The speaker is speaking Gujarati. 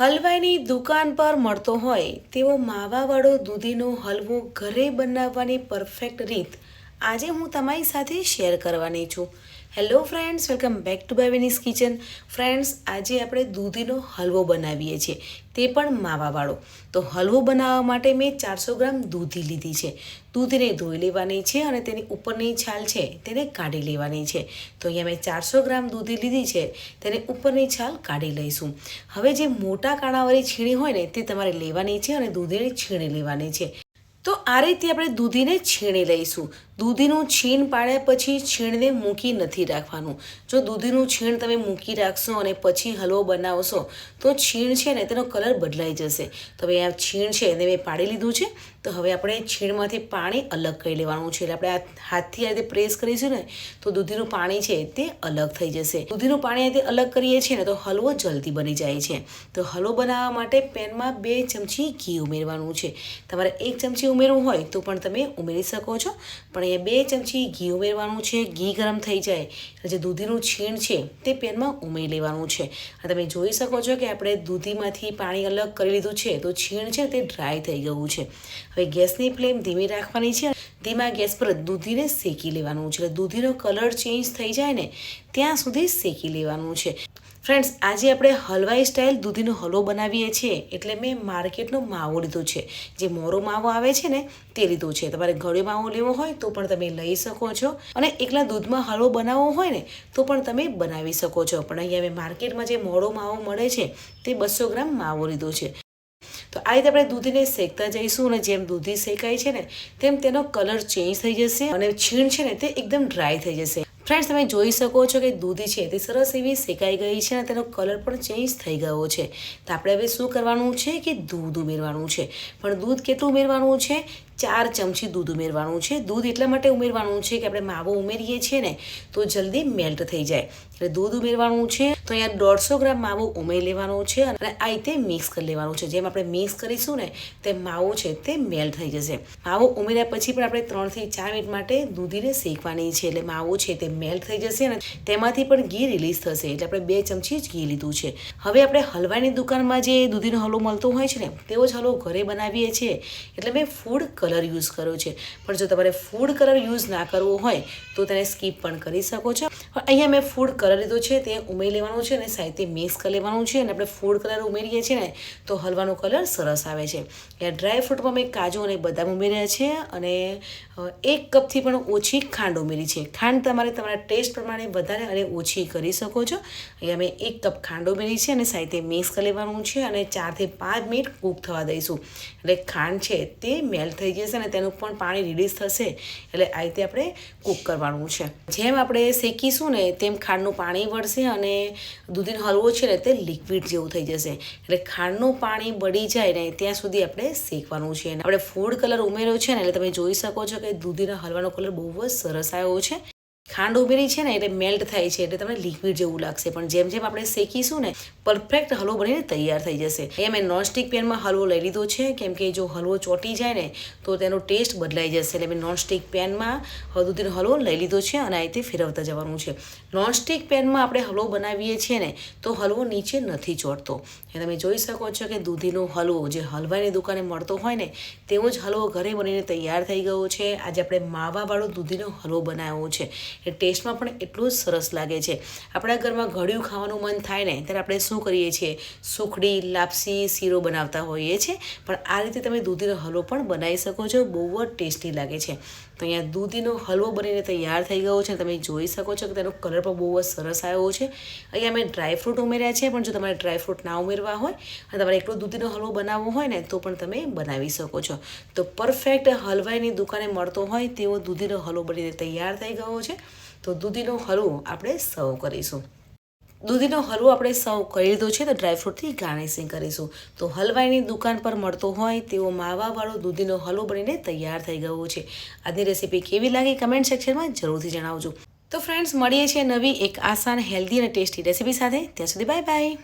હલવાઈની દુકાન પર મળતો હોય તેવો માવાવાળો દૂધીનો હલવો ઘરે બનાવવાની પરફેક્ટ રીત આજે હું તમારી સાથે શેર કરવાની છું. Hello friends welcome back to બાયવેનીસ kitchen friends આજે આપણે દૂધીનો હલવો બનાવીએ છીએ. તે પણ માવાવાળો. તો હલવો બનાવવા માટે મેં ચારસો ગ્રામ દૂધી લીધી છે. દૂધને ધોઈ લેવાની છે અને તેની ઉપરની છાલ છે તેને કાઢી લેવાની છે. તો અહીંયા મેં ચારસો ગ્રામ દૂધી લીધી છે. તેને ઉપરની છાલ કાઢી લઈશું. હવે જે મોટા કાણાવાળી છીણી હોય ને તે તમારે લેવાની છે અને દૂધીને છીણી લેવાની છે. તો આ રીતે આપણે દૂધીને છીણી લઈશું. દૂધીનું છીણ પાડ્યા પછી છીણને મૂકી નથી રાખવાનું. જો દૂધીનું છીણ તમે મૂકી રાખશો અને પછી હલવો બનાવશો, તો છીણ છે ને તેનો કલર બદલાઈ જશે. તો હવે આ છીણ છે એને મેં પાડી લીધું છે. તો હવે આપણે છીણમાંથી પાણી અલગ કરી લેવાનું છે. એટલે આપણે આ હાથથી આ રીતે પ્રેસ કરીશું ને, તો દૂધીનું પાણી છે તે અલગ થઈ જશે. દૂધીનું પાણી આ રીતે અલગ કરીએ છીએ ને, તો હલવો જલ્દી બની જાય છે. તો હલવો બનાવવા માટે પેનમાં બે ચમચી ઘી ઉમેરવાનું છે. તમારે એક ચમચી ઉમેરવું હોય તો પણ તમે ઉમેરી શકો છો. પણ અહીંયા બે ચમચી ઘી ઉમેરવાનું છે. ઘી ગરમ થઈ જાય એટલે જે દૂધીનું છીણ છે તે પેનમાં ઉમેરી લેવાનું છે. અને તમે જોઈ શકો છો કે આપણે દૂધીમાંથી પાણી અલગ કરી લીધું છે તો છીણ છે તે ડ્રાય થઈ ગયું છે. હવે ગેસની ફ્લેમ ધીમી રાખવાની છે. ધીમા ગેસ પર દૂધીને શેકી લેવાનું છે. દૂધીનો કલર ચેન્જ થઈ જાય ને, ત્યાં સુધી શેકી લેવાનું છે. ફ્રેન્ડ્સ, આજે આપણે હલવાઈ સ્ટાઇલ દૂધીનો હલવો બનાવીએ છીએ. એટલે મેં માર્કેટનો માવો લીધો છે. જે મોરો માવો આવે છે ને, તે લીધો છે. તમારે ગળ્યો માવો લેવો હોય તો પણ તમે લઈ શકો છો. અને એકલા દૂધમાં હલવો બનાવવો હોય ને, તો પણ તમે બનાવી શકો છો. પણ અહીંયા મેં માર્કેટમાં જે મોડો માવો મળે છે, તે બસો ગ્રામ માવો લીધો છે. તો આ રીતે આપણે દૂધીને શેકતા જઈશું અને જેમ દૂધી શેકાય છે ને, તેમ તેનો કલર ચેન્જ થઈ જશે અને છીણ છે ને, તે એકદમ ડ્રાય થઈ જશે. ફ્રેન્ડ્સ તમે જોઈ શકો છો કે દૂધી છે તે સરસ એવી શેકાઈ ગઈ છે અને તેનો કલર પણ ચેન્જ થઈ ગયો છે. તો આપણે હવે શું કરવાનું છે કે દૂધ ઉમેરવાનું છે. પણ દૂધ કેટલું ઉમેરવાનું છે? ચાર ચમચી દૂધ ઉમેરવાનું છે. દૂધ એટલા માટે ઉમેરવાનું છે કે આપણે માવો ઉમેરીએ છીએ ને, તો જલ્દી મેલ્ટ થઈ જાય. એટલે દૂધ ઉમેરવાનું છે. તો અહીંયા દોઢસો ગ્રામ માવો ઉમેરી લેવાનો છે અને આ રીતે મિક્સ કરી લેવાનું છે. જેમ આપણે મિક્સ કરીશું ને તે માવો છે તે મેલ્ટ થઈ જશે. માવો ઉમેર્યા પછી પણ આપણે ત્રણથી ચાર મિનિટ માટે દૂધીને શેકવાની છે. એટલે માવો છે તે મેલ્ટ થઈ જશે અને તેમાંથી પણ ઘી રિલીઝ થશે. એટલે આપણે બે ચમચી જ ઘી લીધું છે. હવે આપણે હલવાની દુકાનમાં જે દૂધીનો હલવો મળતો હોય છે ને, તેવો જ હલવો ઘરે બનાવીએ છીએ. એટલે મેં ફૂડ કલર યુઝ કર્યો છે. પણ જો તમારે ફૂડ કલર યુઝ ના કરવો હોય તો તેને સ્કીપ પણ કરી શકો છો. અહીંયા મેં ફૂડ કલર લીધો છે, તે ઉમેરી લેવાનું છે અને સાહિત્ય મિક્સ કરી લેવાનું છે અને આપણે ફૂડ કલર ઉમેરીએ છીએ ને, તો હલવાનો કલર સરસ આવે છે. યા ડ્રાય ફ્રૂટમાં મેં કાજુ અને બદામ ઉમેર્યા છે અને એક કપથી પણ ઓછી ખાંડ ઉમેરી છે. ખાંડ તમારે તમારા ટેસ્ટ પ્રમાણે વધારે અને ઓછી કરી શકો છો. અહીંયા મેં એક કપ ખાંડ ઉમેરી છે અને સાહિત્ય મિક્સ કરી લેવાનું છે અને ચારથી પાંચ મિનિટ કૂક થવા દઈશું. એટલે ખાંડ છે તે મેલ્ટ થઈ જશે અને તેનું પણ પાણી રિલીઝ થશે. એટલે આ રીતે આપણે કૂક કરવાનું છે. જેમ આપણે શેકીશું ને, તેમ ખાંડનું પાણી વળશે અને દૂધીનો હલવો છે ને તે લિક્વિડ જેવું થઈ જશે. એટલે ખાંડનું પાણી બળી જાય ને ત્યાં સુધી આપણે શેકવાનું છે. અને આપણે ફૂડ કલર ઉમેર્યો છે ને એટલે તમે જોઈ શકો છો કે દૂધીના હલવાનો કલર બહુ જ સરસ આવ્યો છે. ખાંડ ઉમેરી છે ને એટલે મેલ્ટ થાય છે એટલે તમને લિક્વિડ જેવું લાગશે. પણ જેમ જેમ આપણે શેકીશું ને પરફેક્ટ હલવો બનીને તૈયાર થઈ જશે. એ મેં નોનસ્ટિક પેનમાં હલવો લઈ લીધો છે. કેમ કે જો હલવો ચોટી જાય ને, તો તેનો ટેસ્ટ બદલાઈ જશે. એટલે મેં નોનસ્ટિક પેનમાં દૂધીનો હલવો લઈ લીધો છે અને આ રીતે ફેરવતા જવાનું છે. નોનસ્ટિક પેનમાં આપણે હલવો બનાવીએ છીએ ને, તો હલવો નીચે નથી ચોટતો. એ તમે જોઈ શકો છો કે દૂધીનો હલવો જે હલવાની દુકાને મળતો હોય ને, તેવો જ હલવો ઘરે બનીને તૈયાર થઈ ગયો છે. આજે આપણે માવાવાળો દૂધીનો હલવો બનાવ્યો છે. એ ટેસ્ટમાં પણ એટલું જ સરસ લાગે છે. આપણા ઘરમાં ઘડિયું ખાવાનું મન થાય ને, ત્યારે આપણે શું કરીએ છીએ? સુખડી, લાપસી, શીરો બનાવતા હોઈએ છીએ પણ આ રીતે તમે દૂધીનો હલવો પણ બનાવી શકો છો, બહુ જ ટેસ્ટી લાગે છે. તો અહીંયા દૂધીનો હલવો બનીને તૈયાર થઈ ગયો છે. તમે જોઈ શકો છો કે તેનો કલર પણ બહુ જ સરસ આવ્યો છે. અહીંયા મેં ડ્રાયફ્રૂટ ઉમેર્યા છે, પણ જો તમારે ડ્રાયફ્રૂટ ના ઉમેરવા હોય, અને તમારે એકલો દૂધીનો હલવો બનાવવો હોય ને, તો પણ તમે બનાવી શકો છો. તો પરફેક્ટ હલવાઈની દુકાને મળતો હોય તેવો દૂધીનો હલવો બનીને તૈયાર થઈ ગયો છે. તો દૂધીનો હલવો આપણે સર્વ કરીશું. દૂધીનો હલવો આપણે સૌ કરી લીધો છે તો ડ્રાયફ્રૂટથી ગાર્નિશિંગ કરીશું. તો હલવાઈની દુકાન પર મળતો હોય તેવો માવાવાળો દૂધીનો હલવો બનીને તૈયાર થઈ ગયો છે. આજની રેસીપી કેવી લાગી કમેન્ટ સેક્શનમાં જરૂરથી જણાવજો. તો ફ્રેન્ડ્સ મળીએ છીએ નવી એક આસાન હેલ્ધી અને ટેસ્ટી રેસીપી સાથે. ત્યાં સુધી બાય બાય